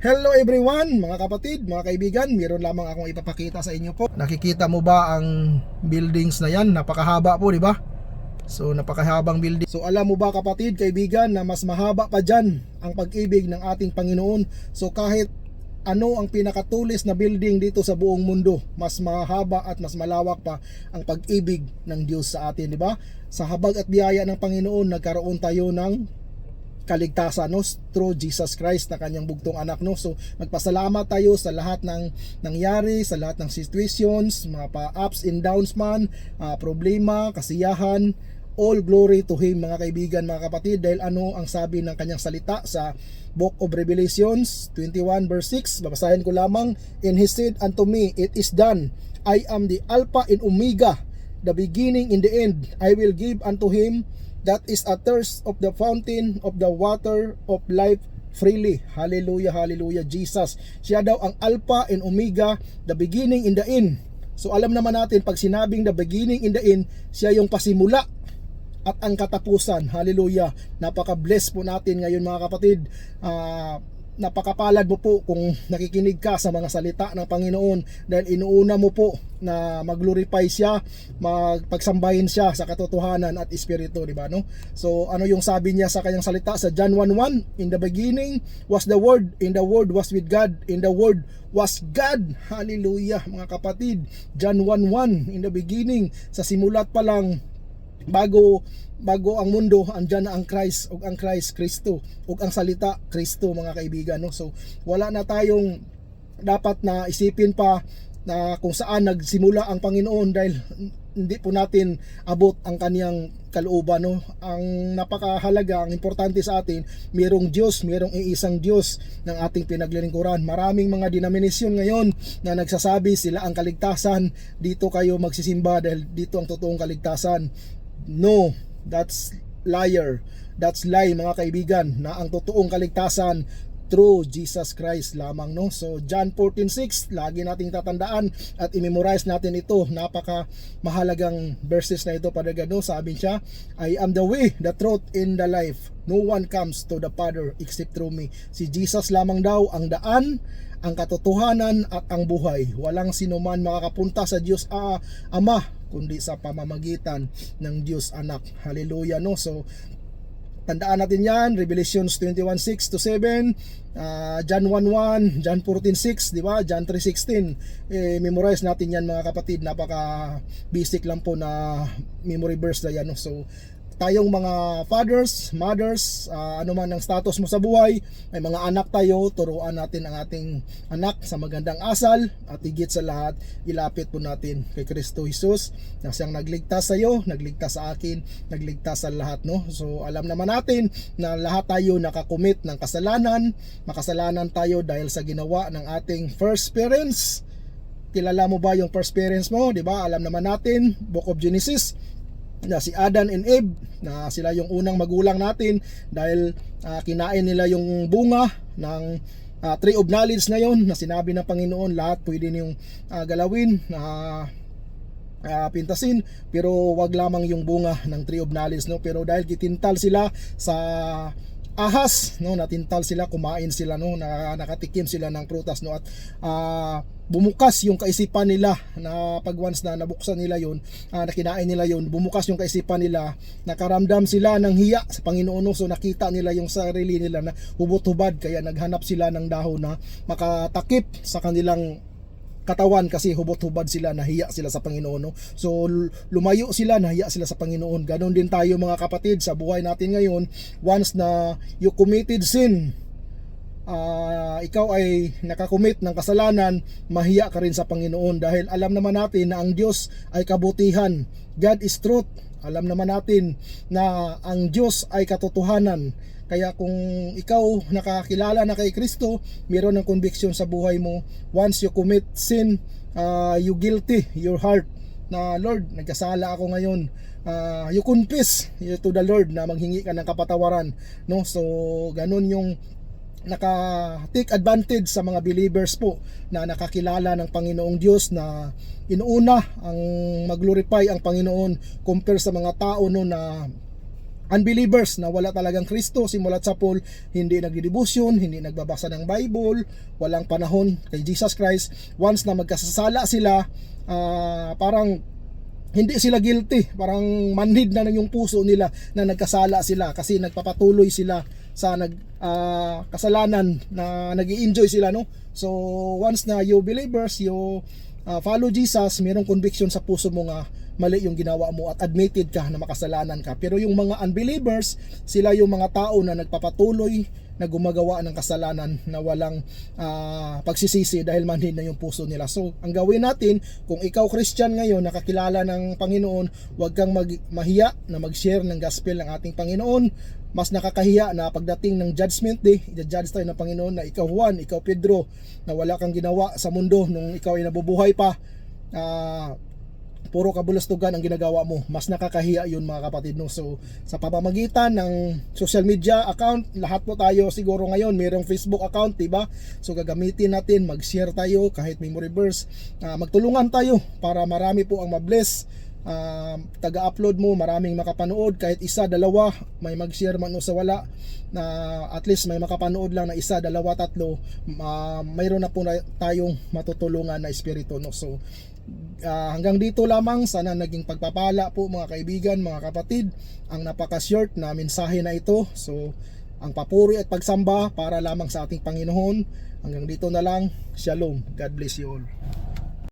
Hello everyone, mga kapatid, mga kaibigan, meron lamang akong ipapakita sa inyo po. Nakikita mo ba ang buildings na yan? Napakahaba po, di ba? So, napakahabang building. So, alam mo ba kapatid, kaibigan, na mas mahaba pa dyan ang pag-ibig ng ating Panginoon. So, kahit ano ang pinakatulis na building dito sa buong mundo, mas mahaba at mas malawak pa ang pag-ibig ng Diyos sa atin, di ba? Sa habag at biyaya ng Panginoon, nagkaroon tayo ng kaligtasan no? Through Jesus Christ na kanyang bugtong anak no? So magpasalamat tayo sa lahat ng nangyari sa lahat ng situations mga pa ups and downs man ah, problema kasiyahan. All glory to him mga kaibigan mga kapatid dahil ano ang sabi ng kanyang salita sa Book of Revelations 21 verse 6 babasahin ko lamang. And he said unto me it is done. I am the alpha and omega the beginning and the end. I will give unto him that is a thirst of the fountain of the water of life freely. Hallelujah, hallelujah, Jesus. Siya daw ang Alpha and Omega, the beginning and the end. So alam naman natin, pag sinabing the beginning and the end, siya yung pasimula at ang katapusan. Hallelujah. Napaka-bless po natin ngayon mga kapatid. Ah, napakapalad mo po kung nakikinig ka sa mga salita ng Panginoon dahil inuuna mo po na mag-glorify siya, magpagsambahin siya sa katotohanan at espiritu, di ba no? So ano yung sabi niya sa kanyang salita sa John 1:1, in the beginning was the word, in the word was with God, in the word was God. Hallelujah, mga kapatid. John 1:1, in the beginning, sa simulat pa lang bago bago ang mundo andyan na ang Christ ug ang Christ Kristo ug ang salita Kristo mga kaibigan no? So wala na tayong dapat na isipin pa na kung saan nagsimula ang Panginoon dahil hindi po natin abot ang kaniyang kalooban no? Ang napakahalaga ang importante sa atin mayroong Diyos mayroong iisang Diyos ng ating pinaglilingkuran. Maraming mga denominasyon ngayon na nagsasabi sila ang kaligtasan dito kayo magsisimba dahil dito ang totoong kaligtasan No, that's liar. That's lie mga kaibigan na ang totoong kaligtasan through Jesus Christ lamang no. So John 14:6 lagi nating tatandaan at i-memorize natin ito. Napaka mahalagang verses na ito para no. Sabi siya, I am the way, the truth and the life. No one comes to the Father except through me. Si Jesus lamang daw ang daan, ang katotohanan at ang buhay. Walang sino man makakapunta sa Diyos ah, Ama kundi sa pamamagitan ng Diyos Anak. Hallelujah no. So tandaan natin yan, Revelations 21:6 to 7, ah, John 1:1, John 14:6, di ba? John 3:16. Eh memorize natin yan mga kapatid, napaka basic lang po na memory verse na yan no. So tayong mga fathers, mothers, ah, ano man ang status mo sa buhay, may mga anak tayo, turuan natin ang ating anak sa magandang asal at higit sa lahat, ilapit po natin kay Kristo Jesus na siyang nagligtas sa iyo, nagligtas sa akin, nagligtas sa lahat, no? So alam naman natin na lahat tayo nakakumit ng kasalanan, makasalanan tayo dahil sa ginawa ng ating first parents. Kilala mo ba yung first parents mo, 'di ba? Alam naman natin, Book of Genesis, na si Adan and Eve na sila yung unang magulang natin dahil ah, kinain nila yung bunga ng ah, tree of knowledge na yon na sinabi ng Panginoon lahat pwede niyong ah, galawin na ah, pintasin pero wag lamang yung bunga ng tree of knowledge no? Pero dahil kitintal sila sa ahas no natintal sila kumain sila no na, nakatikim sila ng prutas no at ah, bumukas yung kaisipan nila na pag once na nabuksan nila yun ah, na kinain nila yun bumukas yung kaisipan nila nakaramdam sila ng hiya sa Panginoon no? so nakita nila yung sarili nila na hubot-hubad kaya naghanap sila ng dahon na makatakip sa kanilang katawan kasi hubot-hubad sila, nahiya sila sa Panginoon. No? So lumayo sila, nahiya sila sa Panginoon. Ganon din tayo mga kapatid sa buhay natin ngayon. Once na you committed sin, ah, ikaw ay nakakumit ng kasalanan, mahiya ka rin sa Panginoon dahil alam naman natin na ang Diyos ay kabutihan. God is truth. Alam naman natin na ang Diyos ay katotohanan. Kaya kung ikaw nakakilala na kay Kristo, meron ng conviction sa buhay mo. Once you commit sin, ah, you guilty your heart na Lord, nagkasala ako ngayon. Ah, you confess to the Lord na maghingi ka ng kapatawaran, no? So, ganun yung naka take advantage sa mga believers po na nakakilala ng Panginoong Diyos na inuuna ang mag-glorify ang Panginoon compare sa mga tao no na unbelievers na wala talagang Kristo simulat sa Paul hindi nagdidebosyon hindi nagbabasa ng Bible walang panahon kay Jesus Christ. Once na magkasasala sila ah, parang hindi sila guilty parang manhid na ng yung puso nila na nagkasala sila kasi nagpapatuloy sila sa nag ah, kasalanan na nag enjoy sila no? So once na you believers you ah, follow Jesus mayroong conviction sa puso mo nga mali yung ginawa mo at admitted ka na makasalanan ka pero yung mga unbelievers sila yung mga tao na nagpapatuloy na gumagawa ng kasalanan na walang ah, pagsisisi dahil manhin na yung puso nila. So, ang gawin natin, kung ikaw Christian ngayon, nakakilala ng Panginoon, huwag kang mag mahiya na mag-share ng gospel ng ating Panginoon. Mas nakakahiya na pagdating ng judgment day, i-judge tayo ng Panginoon na ikaw Juan, ikaw Pedro, na wala kang ginawa sa mundo nung ikaw ay nabubuhay pa. Ah, puro kabulastugan ang ginagawa mo. Mas nakakahiya yun mga kapatid no? So sa pamamagitan ng social media account lahat po tayo siguro ngayon mayroong Facebook account diba so gagamitin natin mag-share tayo kahit memory verse Ah, magtulungan tayo para marami po ang mabless Ah, taga-upload mo maraming makapanood kahit isa dalawa may mag-share man o sa wala na at least may makapanood lang na isa dalawa tatlo ma mayroon na po na tayong matutulungan na espiritu no so Ah, hanggang dito lamang sana naging pagpapala po mga kaibigan, mga kapatid ang napaka-short na mensahe na ito. So ang papuri at pagsamba para lamang sa ating Panginoon. Hanggang dito na lang. Shalom. God bless you all.